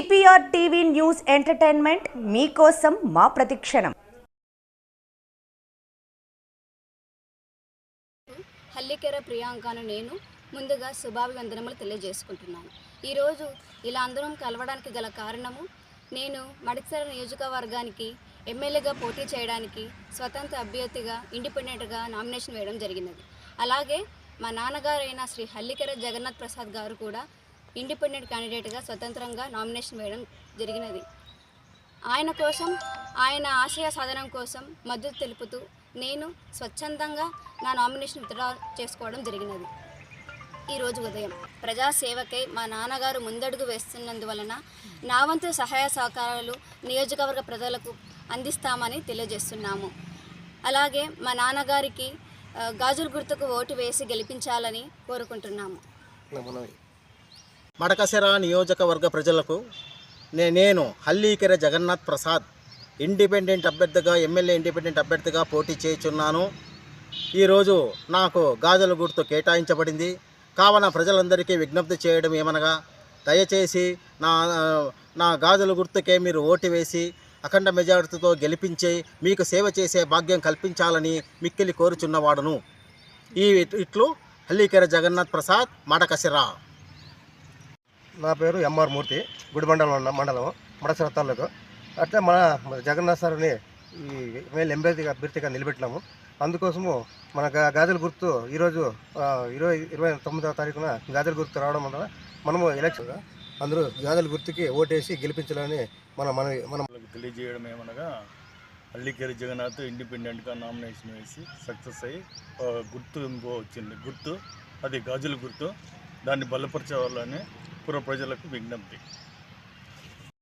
CPR TV news entertainment మీకోసం మా ప్రతిక్షణం. హల్లికెర ప్రియాంకను నేను ముందుగా శుభాభివందనములు తెలియజేసుకుంటున్నాను. ఈరోజు ఇలా అందరం కలవడానికి గల కారణము నేను మడిసర నియోజకవర్గానికి ఎమ్మెల్యేగా పోటీ చేయడానికి స్వతంత్ర అభ్యర్థిగా ఇండిపెండెంట్గా నామినేషన్ వేయడం జరిగినది. అలాగే మా నాన్నగారైన శ్రీ హల్లికెర జగన్నాథ్ ప్రసాద్ గారు కూడా ఇండిపెండెంట్ క్యాండిడేట్గా స్వతంత్రంగా నామినేషన్ వేయడం జరిగినది. ఆయన కోసం ఆయన ఆశయ సాధనం కోసం మద్దతు తెలుపుతూ నేను స్వచ్ఛందంగా నా నామినేషన్ విత్డ్రా చేసుకోవడం జరిగినది. ఈరోజు ఉదయం ప్రజాసేవకై మా నాన్నగారు ముందడుగు వేస్తున్నందువలన నా వంతు సహాయ సహకారాలు నియోజకవర్గ ప్రజలకు అందిస్తామని తెలియజేస్తున్నాము. అలాగే మా నాన్నగారికి గాజుల గుర్తుకు ఓటు వేసి గెలిపించాలని కోరుకుంటున్నాము. మడకసిరా నియోజకవర్గ ప్రజలకు నే- నేను హల్లీకెర జగన్నాథ్ ప్రసాద్ ఇండిపెండెంట్ అభ్యర్థిగా ఎమ్మెల్యే ఇండిపెండెంట్ అభ్యర్థిగా పోటీ చేయుచున్నాను. ఈరోజు నాకు గాజుల గుర్తు కేటాయించబడింది. కావున ప్రజలందరికీ విజ్ఞప్తి చేయడం ఏమనగా దయచేసి నా నా గాజుల గుర్తుకే మీరు ఓటు వేసి అఖండ మెజారిటీతో గెలిపించి మీకు సేవ చేసే భాగ్యం కల్పించాలని మిక్కిలి కోరుచున్నవాడును. ఈ ఇట్లు హల్లీకెర జగన్నాథ్ ప్రసాద్ మడకసిరా నా పేరు ఎంఆర్ మూర్తి గుడిమండలం ఉన్న మండలం మడసర తాలూకు. అట్లా మన జగన్నాథ్ సార్ని ఈ ఎమ్మెల్యే ఎంబేదిగా అభ్యర్థిగా నిలబెట్టినాము. అందుకోసము మన గాజుల గుర్తు ఈరోజు ఇరవై ఇరవై తొమ్మిదవ తారీఖున గాజుల గుర్తు రావడం వల్ల మనము ఎలక్షన్ అందరూ గాజుల గుర్తుకి ఓటేసి గెలిపించాలని మన మన మనం తెలియజేయడం ఏమనగా అల్లికేరి జగన్నాథ్ ఇండిపెండెంట్గా నామినేషన్ వేసి సక్సెస్ అయ్యి గుర్తు ఇంకో వచ్చింది. గుర్తు అది గాజుల గుర్తు. దాన్ని బలపరచాలని పుర ప్రజలకు విజ్ఞప్తి.